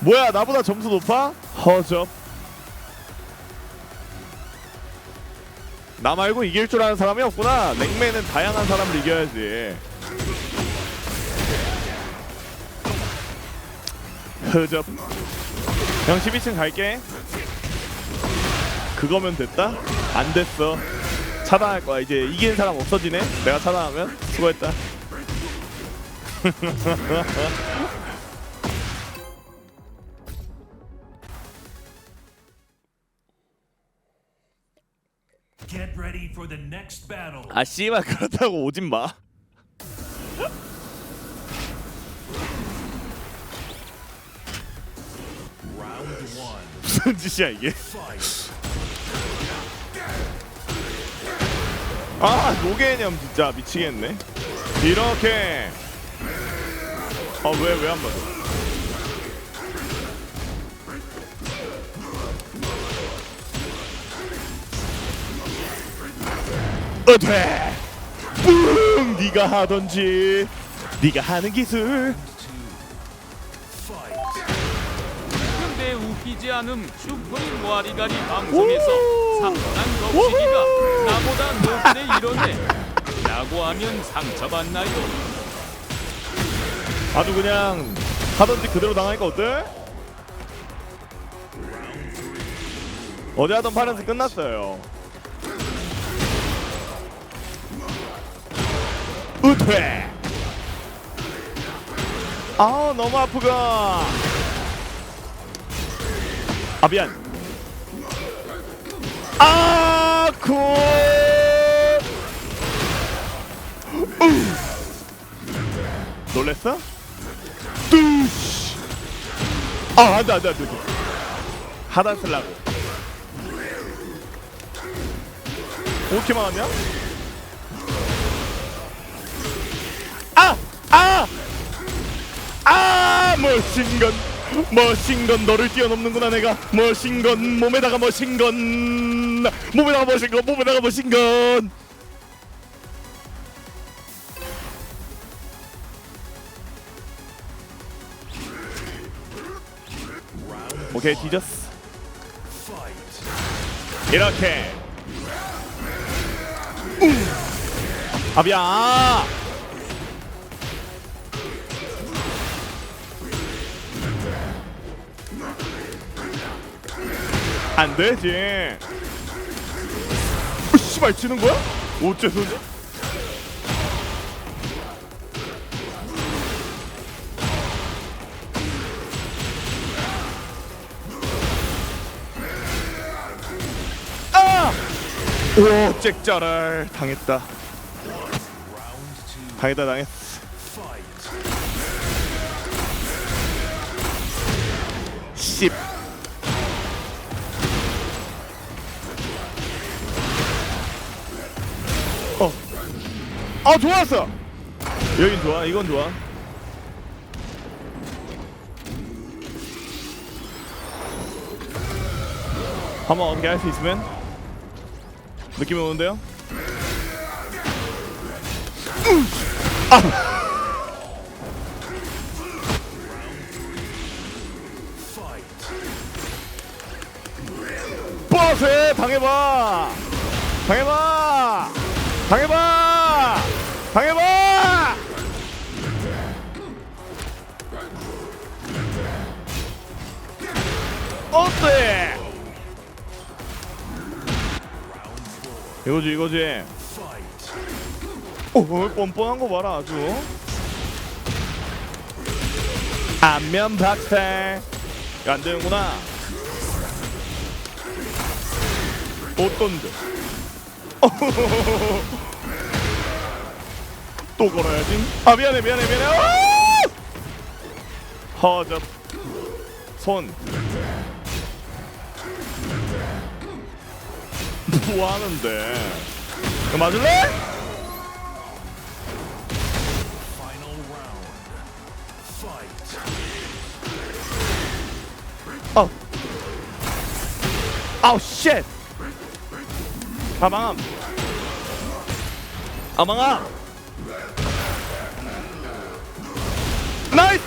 뭐야 나보다 점수 높아? 허접. 나 말고 이길 줄 아는 사람이 없구나. 냉매는 다양한 사람을 이겨야지. 허접. 형 12층 갈게. 그거면 됐다? 안 됐어. 차단할 거야. 이제 이기는 사람 없어지네? 내가 차단하면? 수고했다 Get ready for the next battle. 아 씨발 그렇다고 오진 마 Round one. 무슨 짓이야 이게 Fight. 아 노개념 진짜 미치겠네 이렇게 아 왜 왜 안 맞아 어 돼 뿡 네가 하던지 네가 하는 기술. 근데 웃기지 않음 슈퍼인 와리가리 방송에서 오! 상당한 덕식이가 나보다 높네 이러네 라고 하면 상처받나요? 아주 그냥 하던지 그대로 당하니까 어때? 어제 하던 파란색 끝났어요. 으퇴! 아 너무 아프가. 아 미안. 아 굿. 우. 놀랬어? 뚜시. 아 안돼 안돼 안돼. 하단 쓸라고. 어떻게만 하냐? 아! 아! 아! 머신건 머신건 너를 뛰어넘는구나 내가 머신건 몸에다가 머신건 몸에다가 머신건 몸에다가 머신건 오케이 뒤졌어. 이렇게 아비야 안 되지 어, 씨발 지는 거야? 어째서 아! 오 잭자랄 당했다. 당했다 당했어. 씹 어. 아 좋았어. 여긴 좋아 이건 좋아. 한번 어떻게 할 수 있으면? 느낌이 오는데요? Fight. 버스 당해봐. 당해봐 당해봐! 당해봐! 어때? 이거지 이거지. 오 뻔뻔한 거 봐라 아주. 안면 박살 안 되는구나. 어떤데 또 걸어야지 아 미안해 미안해 미안해 아! 허접 손 뭐 하는데 맞을래? 어. 아우 쉣. 사망함 아망아. 나이스!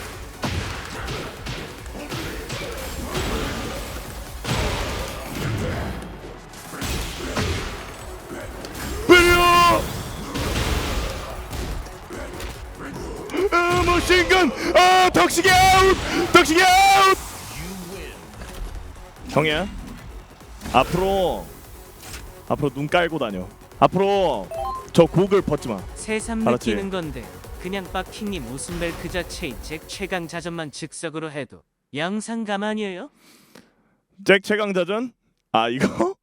아, 머신건 아 덕식이 아웃! 덕식이 아웃! 형이야? 앞으로. 앞으로 눈 깔고 다녀 앞으로 저 고글 벗지 마 새삼 알았지? 느끼는 건데 그냥 빡킹님 웃음벨 그 자체인 잭 최강 자전만 즉석으로 해도 영상 가만이에요? 잭 최강자전 아 이거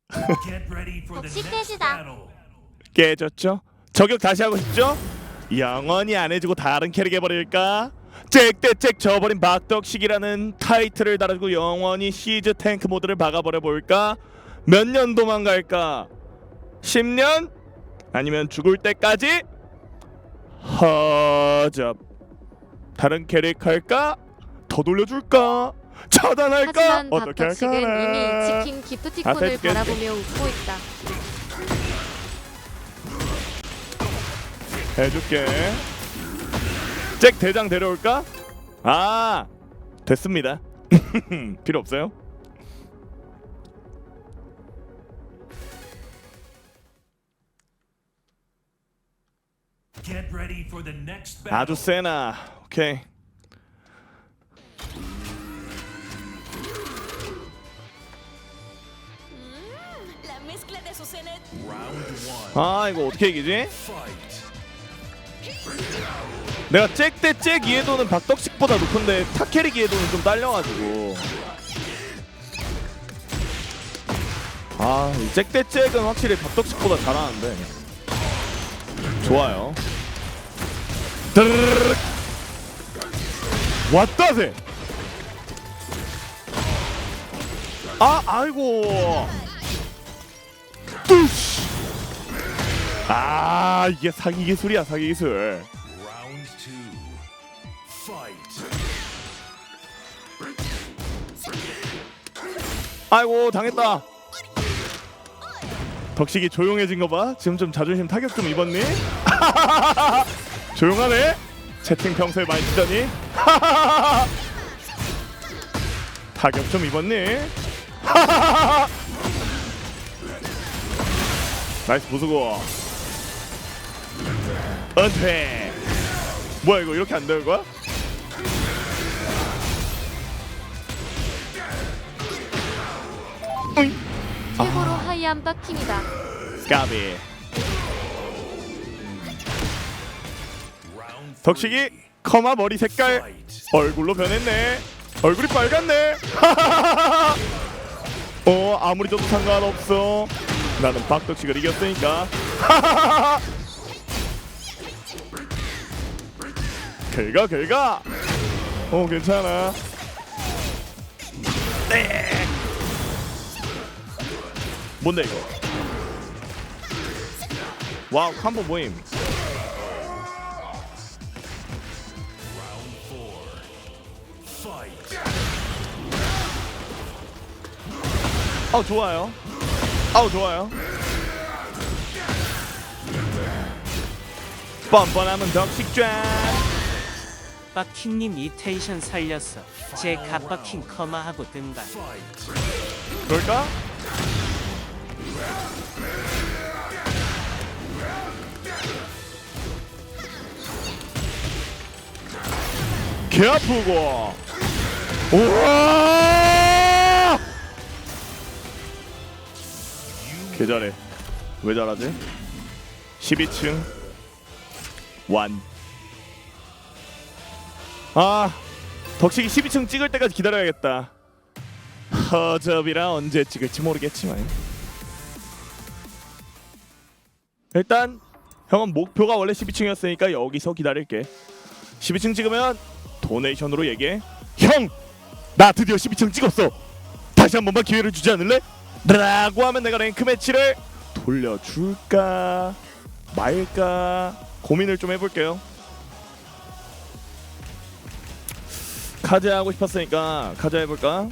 Get ready for the 덕식 next 떼시다. battle. 깨졌죠 저격 다시 하고 싶죠 영원히 안 해주고 다른 캐릭 해버릴까 잭대잭 저버린 박덕식이라는 타이틀을 달아주고 영원히 시즈 탱크 모드를 박아버려 볼까 몇 년 도망갈까 10년 아니면 죽을 때까지 허접 다른 캐릭 할까 더 돌려줄까 차단할까 하지만 어떻게 할까 이미 치킨 아, 기프티콘을. 바라보며 웃고 있다. 해줄게. 잭 대장 데려올까? 아 됐습니다. 필요 없어요. 아주 세나. 오케이. One. 아 이거 어떻게 이기지? 내가 잭대잭 이해도는 박덕식보다 높은데 타케릭 이해도는 좀 딸려가지고. 아잭대 잭은 확실히 박덕식보다 잘하는데. 좋아요. 드르르르. 왔다세. 아 아이고. 뚜시. 아 이게 사기 기술이야 사기 기술. 아이고 당했다. 덕식이 조용해진 거 봐. 지금 좀 자존심 타격 좀 입었니? 조용하네. 채팅 평소에 많이 치더니. 타격 좀 입었니? 나이스 부수고. 은퇴. 뭐야 이거 이렇게 안 되는 거야? 으잉. 최고로 하이한 빡킹이다. 까비. 덕식이 커마 머리 색깔. 얼굴로 변했네. 얼굴이 빨갛네. 어 아무리 져도 상관없어. 나는 박덕식을 이겼으니까. 긁어 긁어. 어 괜찮아. 네. 뭔데 이거? 와우 컴보 모임. 아우 좋아요. 아우 좋아요. 뻔뻔하면 덕식좌. 빡킹님 이 텐션 살렸어 제 갓빡킹 커마하고 Fight. 그럴까? 개 아프고. 우와! 개 잘해. 왜 잘하지? 12층 완. 아, 덕식이 12층 찍을 때까지 기다려야겠다. 허접이라 언제 찍을지 모르겠지만 일단 형은 목표가 원래 12층이었으니까 여기서 기다릴게 12층 찍으면 도네이션으로 얘기해 형! 나 드디어 12층 찍었어 다시 한 번만 기회를 주지 않을래? 라고 하면 내가 랭크 매치를 돌려줄까? 말까? 고민을 좀 해볼게요. 카즈 하고 싶었으니까 카즈 해볼까?